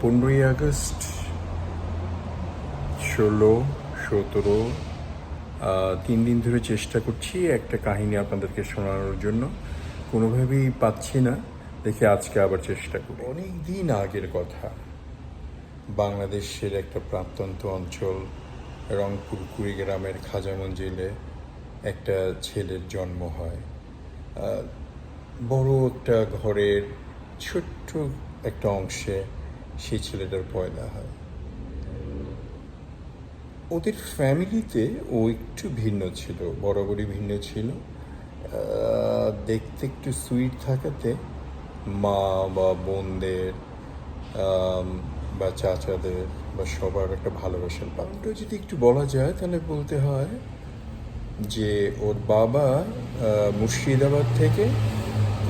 পনেরোই আগস্ট, ষোলো, সতেরো তিন দিন ধরে চেষ্টা করছি একটা কাহিনী আপনাদেরকে শোনানোর জন্য। কোনোভাবেই পাচ্ছি না, দেখে আজকে আবার চেষ্টা করি। অনেক দিন আগের কথা, বাংলাদেশের একটা প্রত্যন্ত অঞ্চল, রংপুর কুড়িগ্রামের খাজা মঞ্জিলে একটা ছেলের জন্ম হয়। বড় একটা ঘরের ছোট্ট একটা অংশে সেই ছেলেটার পয়দা হয়। ওদের ফ্যামিলিতে ও একটু ভিন্ন ছিল, বরাবরই ভিন্ন ছিল। দেখতে একটু সুইট থাকাতে মা বা বোনদের বা চাচাদের, বা সবার একটা ভালোবাসার পাত্র। যদি একটু বলা যায়, তাহলে বলতে হয় যে ওর বাবা মুর্শিদাবাদ থেকে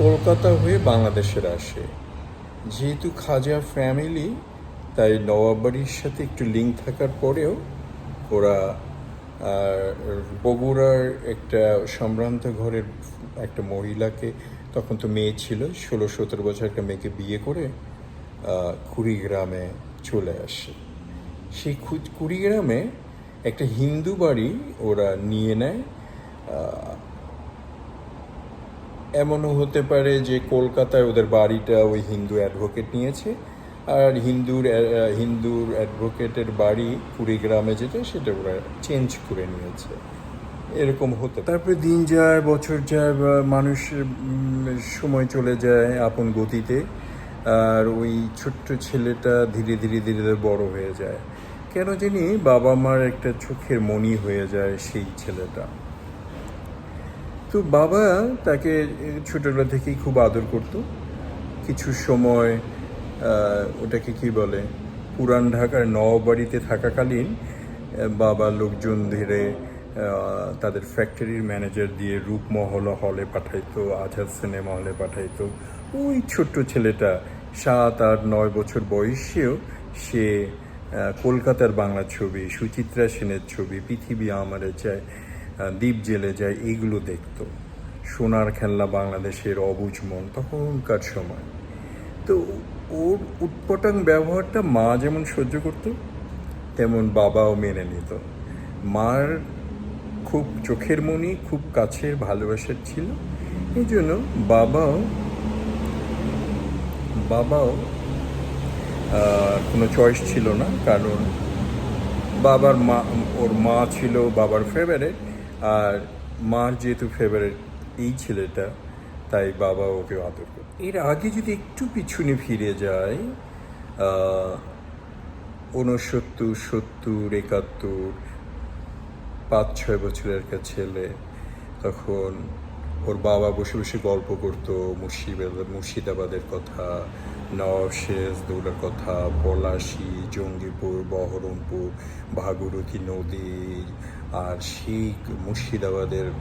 কলকাতা হয়ে বাংলাদেশের আসে। যেহেতু খাজা ফ্যামিলি তাই নবাব বাড়ির সাথে একটু লিঙ্ক থাকার পরেও ওরা বগুড়ার একটা সম্ভ্রান্ত ঘরের একটা মহিলাকে, তখন তো মেয়ে ছিল, ষোলো সতেরো বছর একটা মেয়েকে বিয়ে করে কুড়িগ্রামে চলে আসে। সেই কুড়িগ্রামে একটা হিন্দু বাড়ি ওরা নিয়ে নেয় এমনও হতে পারে যে কলকাতায় ওদের বাড়িটা ওই হিন্দু অ্যাডভোকেট নিয়েছে। আর হিন্দুর হিন্দুর অ্যাডভোকেটের বাড়ি কুড়িগ্রামে যেটা, সেটা ওরা চেঞ্জ করে নিয়েছে। এরকম হতে তারপরে দিন যায়, বছর যায়, বা মানুষের সময় চলে যায় আপন গতিতে। আর ওই ছোট্ট ছেলেটা ধীরে ধীরে ধীরে ধীরে বড় হয়ে যায়। কেন জানি বাবা মার একটা চোখের মনি হয়ে যায় সেই ছেলেটা। তো বাবা তাকে ছোটবেলা থেকেই খুব আদর করতো। কিছু সময় ওটাকে কি বলে, পুরান ঢাকার নবাবাড়িতে থাকাকালীন বাবা লোকজন ধরে তাদের ফ্যাক্টরির ম্যানেজার দিয়ে রূপমহল হলে পাঠাইতো, আজাদ সিনেমা হলে পাঠাইতো। ওই ছোট্ট ছেলেটা সাত আট নয় বছর বয়সেও সে কলকাতার বাংলা ছবি, সুচিত্রা সেনের ছবি, পৃথিবী আমারে চায় দ্বীপ জেলে যায় এইগুলো দেখতো। সোনার খেলনা বাংলাদেশের অবুজ মন, তখনকার সময়। তো ওর উৎপটাং ব্যবহারটা মা যেমন সহ্য করতো, তেমন বাবাও মেনে নিত। মার খুব চোখের মনি, খুব কাছের ভালোবাসার ছিল। এই জন্য বাবাও বাবাও কোনো চয়েস ছিল না, কারণ বাবার মা, ওর মা ছিল বাবার ফেভারেট আর মার যেহেতু ফেভারেট এই ছেলেটা, তাই বাবা ওকে আদর করত এর আগে যদি একটু পিছনে ফিরে যায় ঊনসত্তর, সত্তর, একাত্তর, পাঁচ, ছয় বছরের একটা ছেলে, তখন ওর বাবা বসে বসে গল্প করতো, মুর্শিদাবাদ, মুর্শিদাবাদের কথা, নওয়াব সিরাজদৌলার কথা, পলাশি, জঙ্গিপুর, বহরমপুর, ভাগীরথী নদী আর সেই মুর্শিদাবাদের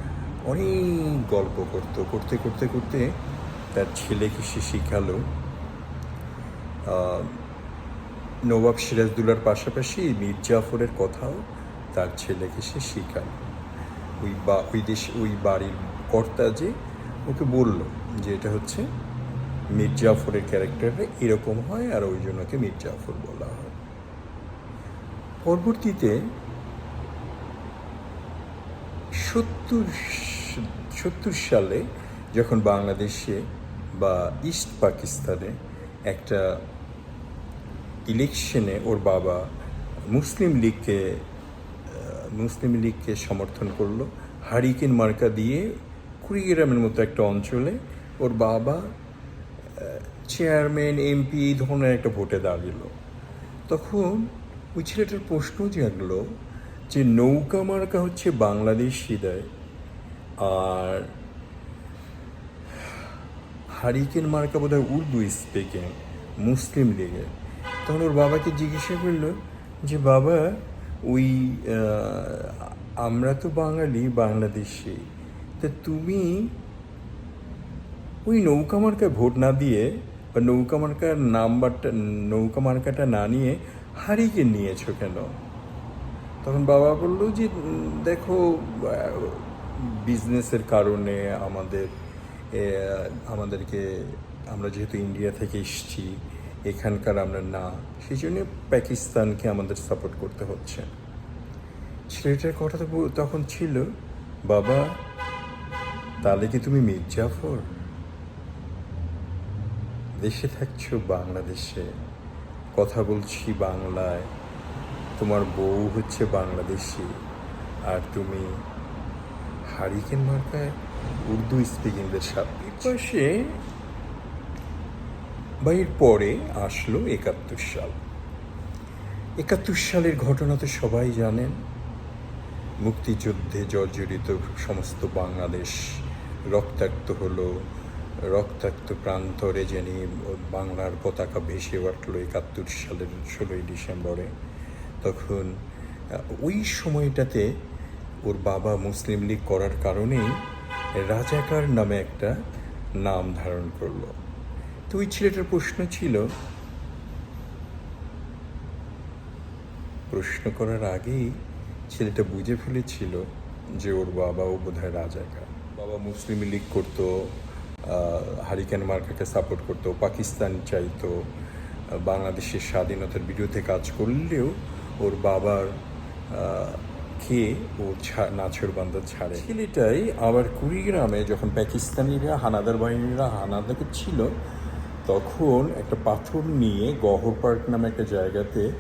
অনেক গল্প করতো, করতে করতে করতে তার ছেলেকে সে শিখালো। নবাব সিরাজদুল্লার পাশাপাশি মীর জাফরের কথাও তার ছেলেকে সে শিখালো। ওই বা, ওই দেশ, ওই বাড়ির কর্তা যে, ওকে বলল যে এটা হচ্ছে মীর জাফরের ক্যারেক্টারটা এরকম হয় আর ওই জন্য ওকে মীর জাফর বলা হয়। পরবর্তীতে সত্তর সত্তর সালে যখন বাংলাদেশে বা ইস্ট পাকিস্তানে একটা ইলেকশনে ওর বাবা মুসলিম লীগকে মুসলিম লীগকে সমর্থন করল, হারিকেন মার্কা দিয়ে কুড়িগ্রামের মতো একটা অঞ্চলে ওর বাবা চেয়ারম্যান, এমপি এই ধরনের একটা ভোটে দাঁড়িয়েলো। তখন ওই ছেলেটার প্রশ্ন জাগলো যে নৌকা মার্কা হচ্ছে বাংলাদেশি দেয় আর হারিকেন মার্কা বোধ হয় উর্দু স্পিকিং, মুসলিম লীগের। তখন ওর বাবাকে জিজ্ঞাসা করল যে, বাবা, ওই আমরা তো বাঙালি, বাংলাদেশি, তা তুমি ওই নৌকা মার্কায় ভোট না দিয়ে বা নৌকা মার্কার নাম্বারটা, নৌকা মার্কাটা না নিয়ে হারিকে নিয়েছো কেন? তখন বাবা বলল যে দেখো বিজনেসের কারণে আমাদের আমাদেরকে, আমরা যেহেতু ইন্ডিয়া থেকে এসছি, এখানকার আমরা না সেই জন্য পাকিস্তানকে আমাদের সাপোর্ট করতে হচ্ছে। ছেলেটার কথা তো তখন ছিল, বাবা, তাহলে কি তুমি মির্জাফর দেশে থাকছো বাংলাদেশে, কথা বলছি বাংলায় তোমার বউ হচ্ছে বাংলাদেশি। আর তুমি হারিকেন মার্কায় উর্দু স্পিকিংদের সাথে পাশে বা এর পরে আসলো একাত্তর সাল। একাত্তর সালের ঘটনা তো সবাই জানেন। মুক্তিযুদ্ধে জর্জরিত সমস্ত বাংলাদেশ রক্তাক্ত হলো। রক্তাক্ত প্রান্তরে যিনি বাংলার পতাকা ভেসে উঠল একাত্তর সালের ষোলোই ডিসেম্বরে। তখন ওই সময়টাতে ওর বাবা মুসলিম লীগ করার কারণেই রাজাকার নামে একটা নাম ধারণ করল। তো ওই ছেলেটার প্রশ্ন ছিল, প্রশ্ন করার আগেই ছেলেটা বুঝে ফেলেছিল যে ওর বাবাও বোধহয় রাজাকার। বাবা মুসলিম লীগ করতো হারিকেন মার্কাকে সাপোর্ট করতো, পাকিস্তান চাইতো বাংলাদেশের স্বাধীনতার বিরুদ্ধে কাজ করলেও ওর বাবার খেয়ে ও ছা- নাছর বান্দা ছাড়ে। ছেলেটাই আবার কুড়িগ্রামে যখন পাকিস্তানিরা, হানাদার বাহিনীরা হানাদার ছিল, তখন একটা পাথর নিয়ে গহর পার্ক নামে একটা জায়গাতে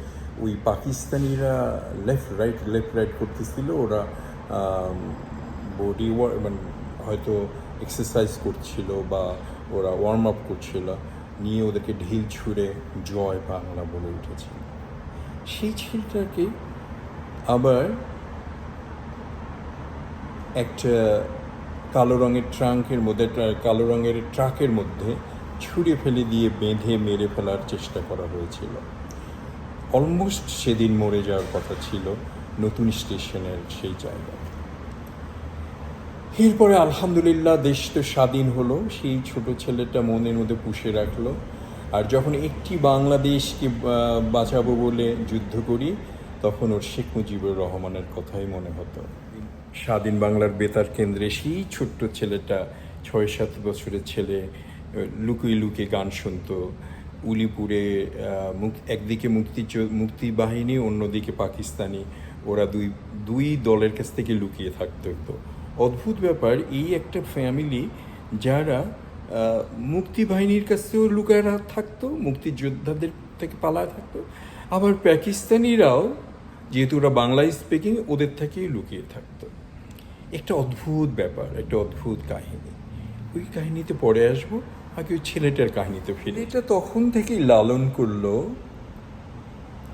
ওই পাকিস্তানিরা লেফট রাইট লেফট রাইট করতেছিল। ওরা বডি মানে হয়তো এক্সারসাইজ করছিল বা ওরা ওয়ার্ম আপ করছিল। নিয়ে ওদেরকে ঢিল ছুঁড়ে জয় বাংলা বলে উঠেছিল। সেই ছেলেটাকে আবার একটা কালো রঙের ট্রাঙ্কের মধ্যে কালো রঙের ট্রাকের মধ্যে ছুঁড়ে ফেলে দিয়ে বেঁধে মেরে ফেলার চেষ্টা করা হয়েছিল। অলমোস্ট সেদিন মরে যাওয়ার কথা ছিল নতুন স্টেশনের সেই জায়গায়। এরপরে আলহামদুলিল্লাহ দেশ তো স্বাধীন হলো, সেই ছোট ছেলেটা মনের মধ্যে পুষে রাখল। আর যখন একটি বাংলাদেশকে বাঁচাবো বলে যুদ্ধ করি, তখন ওর শেখ মুজিবুর রহমানের কথাই মনে হতো। স্বাধীন বাংলার বেতার কেন্দ্রে সেই ছোট্ট ছেলেটা ছয় সাত বছরের ছেলে, লুকিয়ে লুকিয়ে গান শুনতো। উলিপুরে একদিকে মুক্তি মুক্তি বাহিনী, অন্যদিকে পাকিস্তানি। ওরা দুই দুই দলের কাছ থেকে লুকিয়ে থাকতে। হতো অদ্ভুত ব্যাপার, এই একটা ফ্যামিলি যারা মুক্তি বাহিনীর কাছেও লুকায়রা থাকতো, মুক্তিযোদ্ধাদের থেকে পালায় থাকতো। আবার পাকিস্তানিরাও, যেহেতু ওরা বাংলা স্পিকিং ওদের থেকেই লুকিয়ে থাকতো। একটা অদ্ভুত ব্যাপার, একটা অদ্ভুত কাহিনী। ওই কাহিনীতে পরে আসব, আগে ওই ছেলেটার কাহিনীতে ফিরে এটা তখন থেকেই লালন করল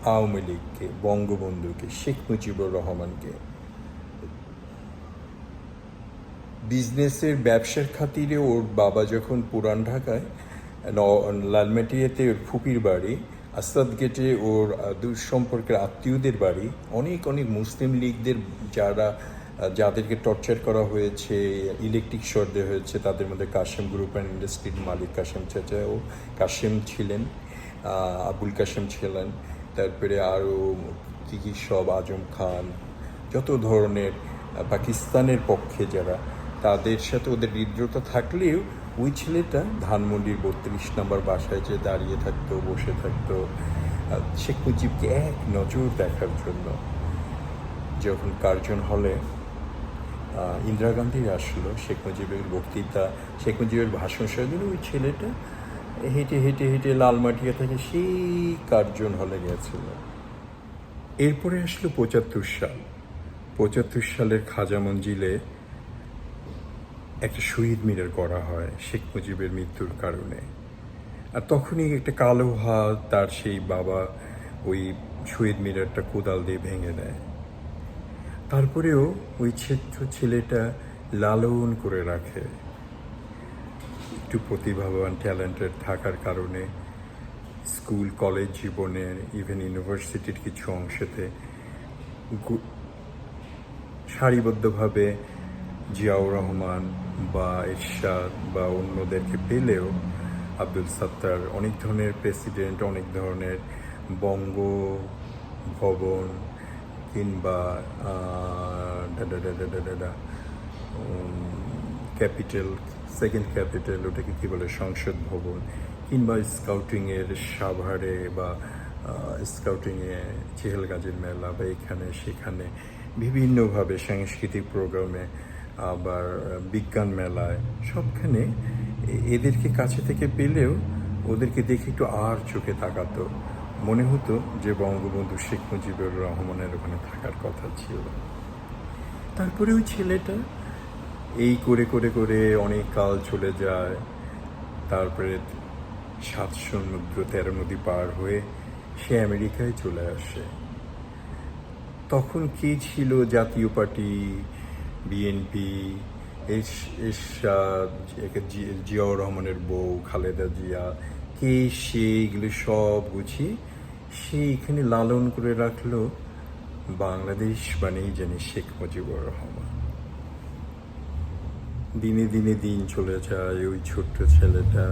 আওয়ামী লীগকে, বঙ্গবন্ধুকে, শেখ মুজিবুর রহমানকে। বিজনেসের ব্যবসার খাতিরে ওর বাবা যখন পুরান ঢাকায় লালমাটিয়াতে ওর ফুপির বাড়ি আসাদ গেটে ওর আহ, দূর সম্পর্কের আত্মীয়দের বাড়ি অনেক অনেক মুসলিম লীগদের যারা যাদেরকে টর্চার করা হয়েছে ইলেকট্রিক শর্ট দেওয়া হয়েছে তাদের মধ্যে কাশেম গ্রুপ অ্যান্ড ইন্ডাস্ট্রির মালিক কাশেম চাচা ও কাশেম ছিলেন আবুল কাশেম ছিলেন তারপরে আরও কী কী সব আজম খান যত ধরনের পাকিস্তানের পক্ষে যারা তাদের সাথে ওদের হৃদ্রতা থাকলেও ওই ছেলেটা ধানমন্ডির বত্রিশ নম্বর বাসায় যে দাঁড়িয়ে থাকতো, বসে থাকতো শেখ মুজিবকে এক নজর দেখার জন্য যখন কার্জন হলে ইন্দিরা গান্ধী আসলো শেখ মুজিবের বক্তৃতা শেখ মুজিবের ভাষণ শোনার ওই ছেলেটা হেঁটে হেঁটে হেঁটে লালমাটিয়া থেকে সেই কার্জন হলে গেছিল। এরপরে আসলো পঁচাত্তর সাল। পঁচাত্তর সালের খাজা মঞ্জিলে একটা শহীদ মিনার করা হয় শেখ মুজিবের মৃত্যুর কারণে। আর তখনই একটা কালো হাত তার সেই বাবা ওই শহীদ মিনারটা কোদাল দিয়ে ভেঙে দেয়। তারপরেও ওই ছোট্ট ছেলেটা লালন করে রাখে। একটু প্রতিভাবান, ট্যালেন্টেড থাকার কারণে স্কুল, কলেজ জীবনের ইভেন ইউনিভার্সিটির কিছু অংশেতে সারিবদ্ধভাবে জিয়াউর রহমান বা এরশাদ বা অন্যদেরকে পেলেও আব্দুল সাত্তার অনেক ধরনের প্রেসিডেন্ট, অনেক ধরনের বঙ্গ ভবন কিংবা ক্যাপিটাল, সেকেন্ড ক্যাপিটাল ওটাকে কী বলে, সংসদ ভবন কিংবা স্কাউটিংয়ের সাভারে বা স্কাউটিংয়ে চেহেলগাজের মেলা বা এখানে সেখানে বিভিন্নভাবে সাংস্কৃতিক প্রোগ্রামে আবার বিজ্ঞান মেলায়, সবখানে এদেরকে কাছে থেকে পেলেও ওদেরকে দেখে একটু আর চোখে তাকাতো। মনে হতো যে বঙ্গবন্ধু শেখ মুজিবুর রহমানের ওখানে থাকার কথা ছিল। তারপরে ওই ছেলেটা এই করে করে করে অনেক কাল চলে যায়। তারপরে সাত সমুদ্র তেরো নদী পার হয়ে সে আমেরিকায় চলে আসে। তখন কে ছিল জাতীয় পার্টি বিএনপি জিয়াউর রহমানের বউ, খালেদা জিয়া, কে, সে, এগুলো সব গুছিয়ে সে এখানে লালন করে রাখল বাংলাদেশ মানেই জানি শেখ মুজিবুর রহমান। দিনে দিনে দিন চলে যায় ওই ছোট্ট ছেলেটা,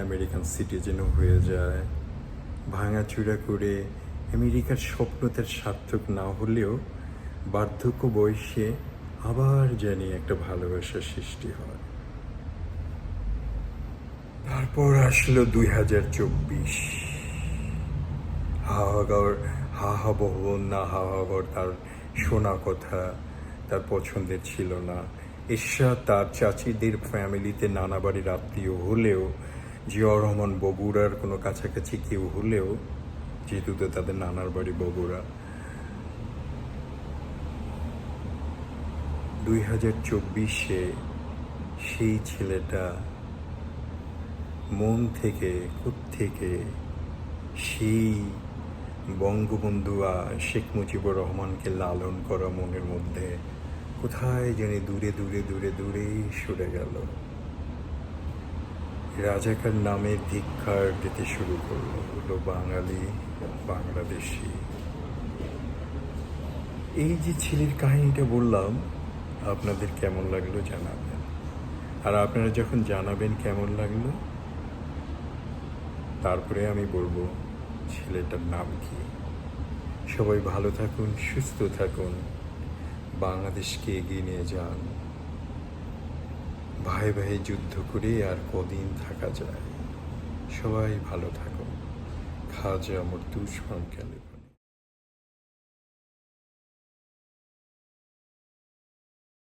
আমেরিকান সিটিজেনও হয়ে যায়। ভাঙাচুরা করে আমেরিকার স্বপ্ন তার সার্থক না হলেও বার্ধক্য বয়সে আবার জানি একটা ভালোবাসার সৃষ্টি হয়। তারপর আসলো দুই হাজার চব্বিশ। হাহাগর হাহা ভবন না হাহাগর, তার শোনা কথা, তার পছন্দের ছিল না। ঈর্ষা তার চাচিদের ফ্যামিলিতে নানা বাড়ির আত্মীয় হলেও জিয়া রহমান, বগুড়ার কোনো কাছাকাছি কেউ হলেও, যেহেতু তাদের নানার বাড়ি বগুড়া দুই হাজার চব্বিশে সেই ছেলেটা মন থেকে থেকে সেই বঙ্গবন্ধু শেখ মুজিবুর রহমানকে লালন করা মনের মধ্যে কোথায় জানি দূরে দূরে দূরে দূরে সরে গেল। রাজাকার নামে ধিক্ষার দিতে শুরু করল, হলো বাঙালি, বাংলাদেশি। এই যে ছেলের কাহিনীটা বললাম আপনাদের কেমন লাগল জানাবেন। আর আপনারা যখন জানাবেন কেমন লাগল, তারপরে আমি বলব ছেলেটার নাম কি। সবাই ভালো থাকুন, সুস্থ থাকুন, বাংলাদেশকে এগিয়ে নিয়ে যান। ভাই ভাই যুদ্ধ করে আর কদিন থাকা যায়। সবাই ভালো থাকুন। খাজা আমার দুশ্মন কেন